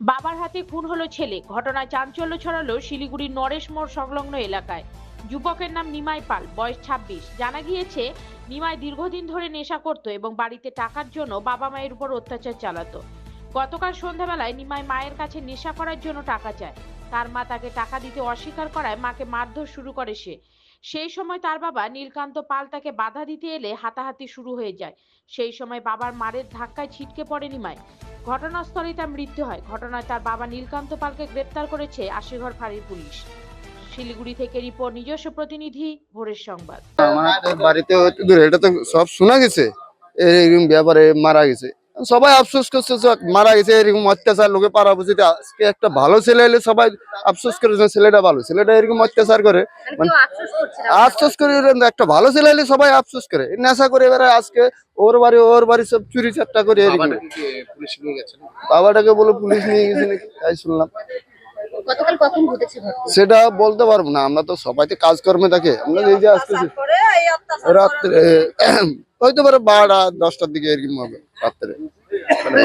বাবার হাতে খুন হলো ছেলে। ঘটনায় চাঞ্চল্য ছড়ালো শিলিগুড়ির নরেশ মোড় সংলগ্ন এলাকায়। যুবকের নাম নিমাই পাল, বয়স ছাব্বিশ। জানা গিয়েছে, নিমাই দীর্ঘদিন ধরে নেশা করত এবং বাড়িতে টাকার জন্য বাবা মায়ের উপর অত্যাচার চালাতো। গতকাল সন্ধ্যাবেলায় নিমাই মায়ের কাছে নেশা করার জন্য টাকা চায়। তার মা তাকে টাকা দিতে অস্বীকার করায় মাকে মারধর শুরু করে সে। সেই সময় তার বাবা নীলকান্ত পাল তাকে বাধা দিতে এলে হাতাহাতি শুরু হয়ে যায়। সেই সময় বাবার মারের ধাক্কায় ছিটকে পড়ে নিমাই। ঘটনাস্থলেই তার মৃত্যু হয়। ঘটনায় তার বাবা নীলকান্ত পালকে গ্রেপ্তার করেছে আশিঘর ফাঁড়ির পুলিশ। শিলিগুড়ি থেকে রিপোর্ট, নিজস্ব প্রতিনিধি, ভোরের সংবাদ। আমাদের বাড়িতে এটা তো সব শোনা গেছে। এরকম ব্যাপারে মারা গেছে। সবাই আফসোস করছে যে মারা গেছে এরকম অত্যাচার লোকে পাড়া বুঝিতে আজকে একটা ভালো ছেলে এলে সবাই আফসোস করে ছেলেটা ভালো। ছেলেটা এরকম অত্যাচার করে মানে আফসোস করছে না? আফসোস করে একটা ভালো ছেলে এলে সবাই আফসোস করে। নেশা করে এবারে আজকে ওর বাড়ি ওর বাড়ি সব চুরি চারটা করে এরকম। বাবাটাকে বলে পুলিশ নিয়ে গেছে নাকি তাই শুনলাম। সেটা বলতে পারব না আমরা তো সবাই তো কাজকর্মে থাকে। আমরা এই যে আসতেছি রাত্রে হয়তো পারে বারোটা দশটার দিকে এরকম হবে রাত্রে। মানে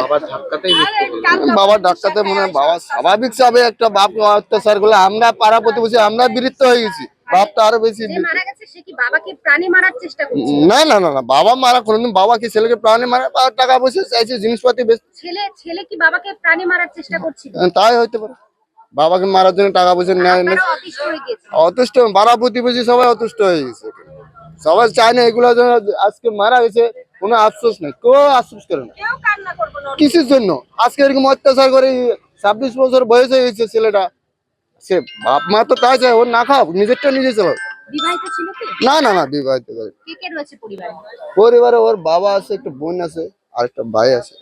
বাবার ডাক্তারতে মনে হয় বাবা স্বাভাবিক ভাবে একটা বাপ অত্যাচার করলে। আমরা পাড়া প্রতিবেশী আমরা বিরক্ত হয়ে গেছি। বাপটা আরও বেশি যে মারা গেছে সে কি বাবাকে প্রাণে মারার চেষ্টা করছে? না না না না বাবা মারা কোনোদিন বাবা কি ছেলেকে প্রাণে মারা বা টাকা পয়সা চাইছে জিনিসপাতি বেশ ছেলে ছেলে কি বাবাকে প্রাণে মারার চেষ্টা করছিল? তাই হইতে পারে। বাবাকে মারার জন্য টাকা পয়সা নেয় অতিষ্ঠ হয়ে গেছে অতুষ্ট পাড়া প্রতিবেশী সবাই অতুষ্ট হয়ে গেছে। সবাই চায় না এগুলো যেন আজকে মারা গেছে কোনো আফসোস নেই কেউ আফসোস করে না। কিসের জন্য? আজকে এরকম অত্যাচার করে ছাব্বিশ বছর বয়স হয়ে গেছে ছেলেটা। সে বাপ মা তো তাই চায় ওর না খাও নিজেরটা নিজে চালাও। না না না বিবাহিত পরিবারে ওর বাবা আছে একটা বোন আছে আর একটা ভাই আছে।